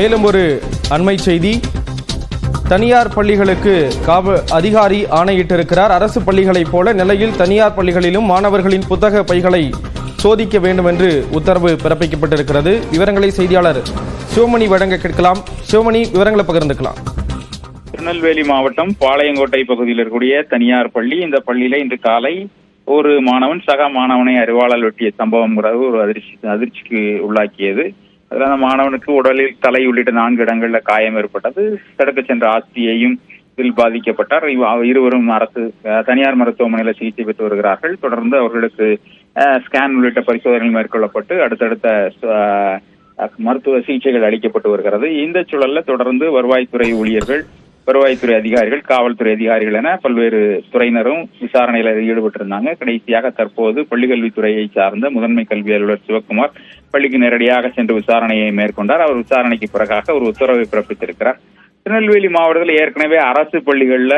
மேலும் ஒரு அண்மை செய்தி. தனியார் பள்ளிகளுக்கு காவ அதிகாரி ஆணையிட்டிருக்கிறார். அரசு பள்ளிகளைப் போல நிலையில் தனியார் பள்ளிகளிலும் மாணவர்களின் புத்தக பைகளை சோதிக்க வேண்டும் என்று உத்தரவு பிறப்பிக்கப்பட்டிருக்கிறது. விவரங்களை செய்தியாளர் சிவமணி வழங்க கேட்கலாம். சிவமணி விவரங்களை பகிர்ந்துக்கலாம். திருநெல்வேலி மாவட்டம் பாளையங்கோட்டை பகுதியில் இருக்கக்கூடிய தனியார் பள்ளி. இந்த பள்ளியில இன்று காலை ஒரு மாணவன் சக மாணவனை அறிவாளால் வெட்டிய சம்பவம்ங்கிறது ஒரு அதிர்ச்சி அதிர்ச்சிக்கு உள்ளாக்கியது. அதனால மாணவனுக்கு உடலில் தலை உள்ளிட்ட நான்கு இடங்கள்ல காயம் ஏற்பட்டது. தடுக்க சென்ற ஆஸ்தியையும் இதில் பாதிக்கப்பட்டார். இருவரும் அரசு தனியார் மருத்துவமனையில் சிகிச்சை பெற்று வருகிறார்கள். தொடர்ந்து அவர்களுக்கு ஸ்கேன் உள்ளிட்ட பரிசோதனைகள் மேற்கொள்ளப்பட்டு அடுத்தடுத்த மருத்துவ சிகிச்சைகள் அளிக்கப்பட்டு வருகிறது. இந்த சூழல்ல தொடர்ந்து வருவாய்த்துறை ஊழியர்கள் வருவாய்த்துறை அதிகாரிகள் காவல்துறை அதிகாரிகள் என பல்வேறு துறையினரும் விசாரணையில ஈடுபட்டிருந்தாங்க. கடைசியாக தற்போது பள்ளிக்கல்வித்துறையை சார்ந்த முதன்மை கல்வி அலுவலர் சிவக்குமார் பள்ளிக்கு நேரடியாக சென்று விசாரணையை மேற்கொண்டார். அவர் விசாரணைக்கு பிறகாக ஒரு உத்தரவை பிறப்பித்திருக்கிறார். திருநெல்வேலி மாவட்டத்தில் ஏற்கனவே அரசு பள்ளிகளில்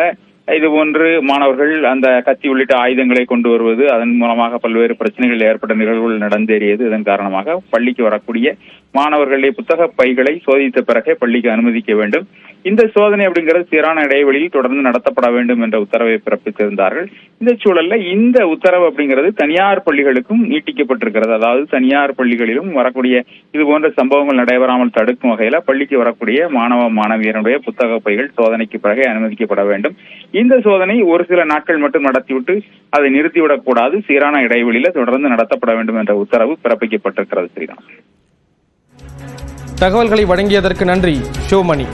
இது போன்று மாணவர்கள் அந்த கத்தி உள்ளிட்ட ஆயுதங்களை கொண்டு வருவது அதன் மூலமாக பல்வேறு பிரச்சனைகள் ஏற்பட்ட நிகழ்வுகள் நடந்தேறியது. இதன் காரணமாக பள்ளிக்கு வரக்கூடிய மாணவர்களுடைய புத்தக பைகளை சோதித்த பிறகே பள்ளிக்கு அனுமதிக்க வேண்டும். இந்த சோதனை அப்படிங்கிறது சீரான இடைவெளியில் தொடர்ந்து நடத்தப்பட வேண்டும் என்ற உத்தரவை பிறப்பித்திருந்தார்கள். இந்த சூழல்ல இந்த உத்தரவு அப்படிங்கிறது தனியார் பள்ளிகளுக்கும் நீட்டிக்கப்பட்டிருக்கிறது. அதாவது தனியார் பள்ளிகளிலும் வரக்கூடிய இது போன்ற சம்பவங்கள் நடைபெறாமல் தடுக்கும் வகையில பள்ளிக்கு வரக்கூடிய மாணவ மாணவியருடைய புத்தக பைகள் சோதனைக்கு பிறகு அனுமதிக்கப்பட வேண்டும். இந்த சோதனை ஒரு சில நாட்கள் மட்டும் நடத்திவிட்டு அதை நிறுத்திவிடக் கூடாது. சீரான இடைவெளியில தொடர்ந்து நடத்தப்பட வேண்டும் என்ற உத்தரவு பிறப்பிக்கப்பட்டிருக்கிறது ஸ்ரீராம் தகவல்களை வழங்கியதற்கு நன்றி ஷோமணி